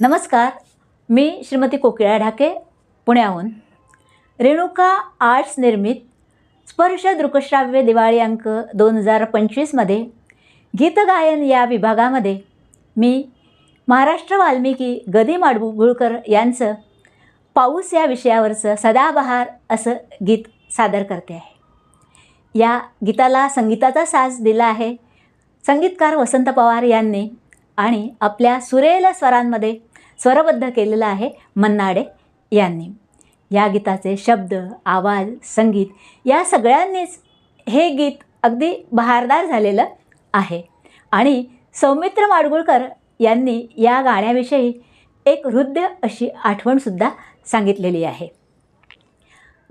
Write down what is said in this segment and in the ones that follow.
नमस्कार. मी श्रीमती कोकिळा ढाके पुण्याहून. रेणुका आर्ट्स निर्मित स्पर्श दृकश्राव्य दिवाळी अंक दोन हजार पंचवीसमध्ये गीतगायन या विभागामध्ये मी महाराष्ट्र वाल्मिकी गदी माडगुळकर यांचं पाऊस या विषयावरचं सदाबहार असं गीत सादर करते आहे. या गीताला संगीताचा साज दिला आहे. संगीतकार वसंत पवार यांनी आणि आपल्या सुरेल स्वरांमध्ये स्वरबद्ध केलेलं आहे मन्नाडे यांनी. या गीताचे शब्द आवाज संगीत या सगळ्यांनीच हे गीत अगदी बहारदार झालेलं आहे. आणि सौमित्र माडगुळकर यांनी या गाण्याविषयी एक हृदय अशी आठवणसुद्धा सांगितलेली आहे.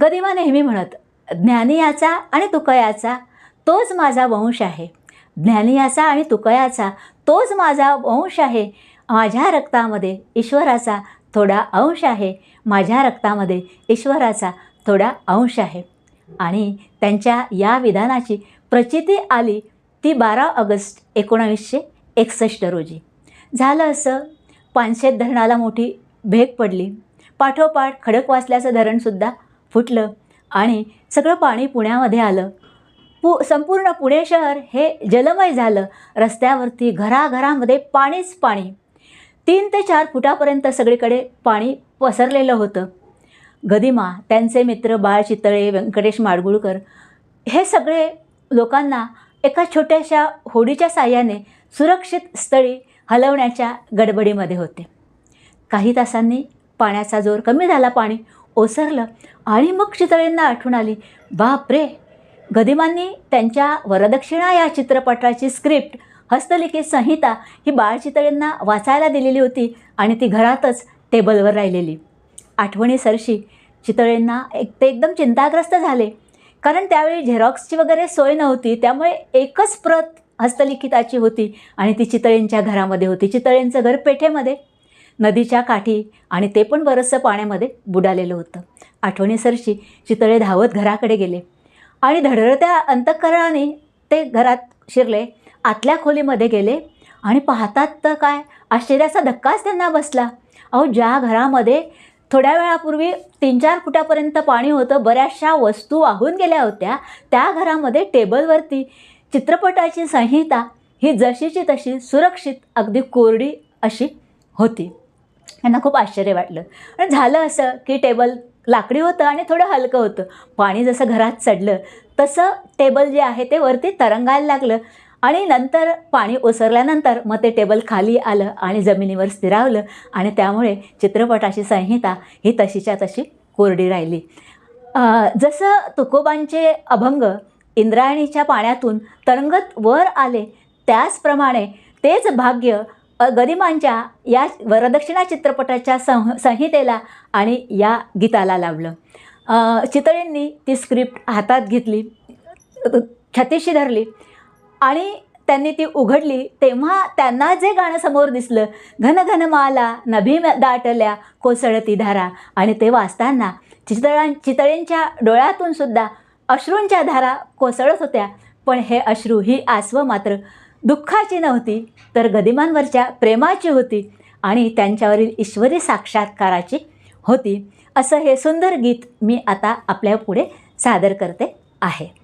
गदिमा नेहमी म्हणत ज्ञानियाचा आणि तुकयाचा तोच माझा वंश आहे. ज्ञानियाचा आणि तुकयाचा तोच माझा वंश आहे. माझ्या रक्तामध्ये ईश्वराचा थोडा अंश आहे. माझ्या रक्तामध्ये ईश्वराचा थोडा अंश आहे. आणि त्यांच्या या विधानाची प्रचिती आली ती बारा ऑगस्ट एकोणावीसशे एकसष्ट रोजी. झालं असं. पानशेत धरणाला मोठी भेग पडली. पाठोपाठ खडकवासल्याचं धरणसुद्धा फुटलं आणि सगळं पाणी पुण्यामध्ये आलं. पु संपूर्ण पुणे शहर हे जलमय झालं. रस्त्यावरती घराघरामध्ये पाणीच पाणी. तीन ते चार फुटापर्यंत सगळीकडे पाणी पसरलेलं होतं. गदिमा त्यांचे मित्र बाळ चितळे व्यंकटेश माडगुळकर हे सगळे लोकांना एका छोट्याशा होडीच्या साह्याने सुरक्षित स्थळी हलवण्याच्या गडबडीमध्ये होते. काही तासांनी पाण्याचा जोर कमी झाला पाणी ओसरलं आणि मग चितळेंना आठवण आली बापरे! गदिमांनी त्यांच्या वरदक्षिणा या चित्रपटाची स्क्रिप्ट हस्तलिखित संहिता ही बाळचितळींना वाचायला दिलेली होती आणि ती घरातच टेबलवर राहिलेली. आठवणी सरशी चितळेंना एक ते एकदम चिंताग्रस्त झाले. कारण त्यावेळी झेरॉक्सची वगैरे सोय नव्हती त्यामुळे एकच प्रत हस्तलिखिताची होती आणि ती चितळेंच्या घरामध्ये होती चितळेंचं घर पेठेमध्ये. नदीच्या काठी आणि ते पण बरंचसं पाण्यामध्ये बुडालेलं होतं. आठवणी सरशी चितळे धावत घराकडे गेले आणि धडधडत्या अंतःकरणाने ते घरात शिरले. आतल्या खोलीमध्ये गेले आणि पाहतात तर काय? आश्चर्याचा धक्काच त्यांना बसला. अहो ज्या घरामध्ये थोड्या वेळापूर्वी तीन चार फुटापर्यंत पाणी होतं बऱ्याचशा वस्तू वाहून गेल्या होत्या त्या घरामध्ये टेबलवरती चित्रपटाची संहिता ही जशीची तशी सुरक्षित अगदी कोरडी अशी होती. यांना खूप आश्चर्य वाटलं. आणि झालं असं की टेबल लाकडी होतं आणि थोडं हलकं होतं. पाणी जसं घरात चढलं तसं टेबल जे आहे ते वरती तरंगायला लागलं. आणि नंतर पाणी ओसरल्यानंतर मग ते टेबल खाली आलं आणि जमिनीवर स्थिरावलं आणि त्यामुळे चित्रपटाची संहिता ही तशीच्या तशी कोरडी राहिली. जसं तुकोबांचे अभंग इंद्रायणीच्या पाण्यातून तरंगत वर आले त्याचप्रमाणे तेच भाग्य गरिमांच्या या वरदक्षिणा चित्रपटाच्या सं संहितेला आणि या गीताला लावलं. चितळेंनी ती स्क्रिप्ट हातात घेतली छातीशी धरली आणि त्यांनी ती उघडली तेव्हा त्यांना जे गाणं समोर दिसलं घन घन माला नभी दाटल्या कोसळती धारा. आणि ते वाचताना चितळां चितळेंच्या डोळ्यातून सुद्धा अश्रूंच्या धारा कोसळत होत्या. पण हे अश्रू ही आसवं मात्र दुःखाची नव्हती तर गदिमांवरच्या प्रेमाची होती आणि त्यांच्यावरील ईश्वरी साक्षात्काराची होती. असं हे सुंदर गीत मी आता आपल्या पुढे सादर करते आहे.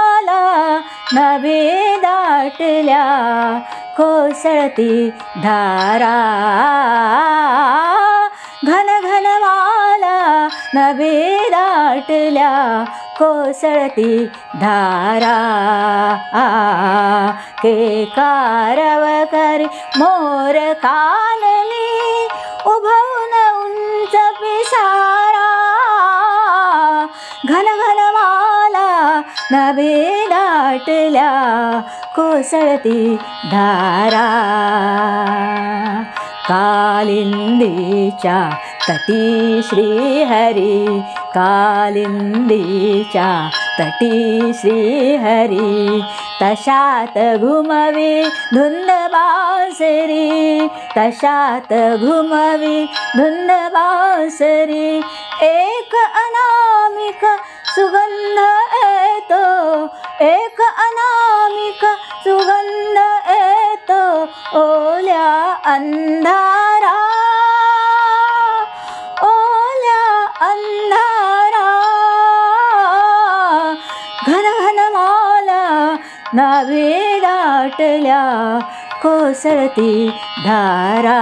नभे दाटल्या कोसळती धारा. घन घन माला नभे दाटल्या कोसळती धारा. के कारव करी मोर कानली उभवून उंच पिसारा. घन नभे दाटल्या कोसळती धारा कालिंदीच्या तटी श्रीहरी कालिंदीच्या तटी श्रीहरी तशात धुंद बासरी तशात घुमवी धुंद बासरी एक अनामिक सुगंध येतो. एक अनामिक सुगंध येतो ओल्या अंधारा. ओल्या अंधारा. घन घन माला नावे दाटल्या कोसळती धारा.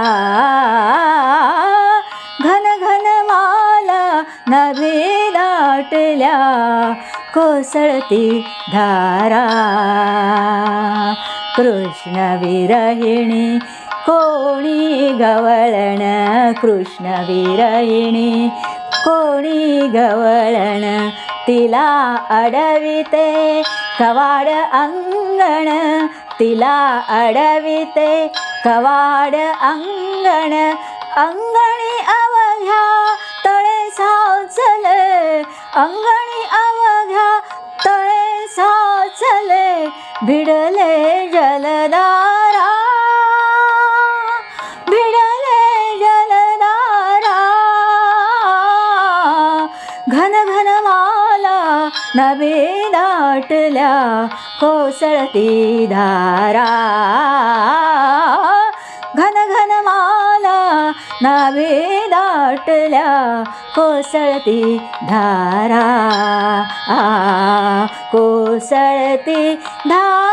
घन घन माला नभे दाटल्या कोसळती धारा. कृष्ण विरहिणी कोणी गवळण? कृष्ण विरहिणी कोणी गवळण? तिला अडविते कवाड अंगण. तिला अडविते कवाड अंगण. अंगणी अवघ्या साचले अंगणी अवघ्या तळे साचले भिडले जलदारा. भिडले जलदारा. घन घन माला नभे दाटल्या कोसळती धारा. घन घन माला नावे दाटल्या कोसळती धारा. आ, कोसळती धारा.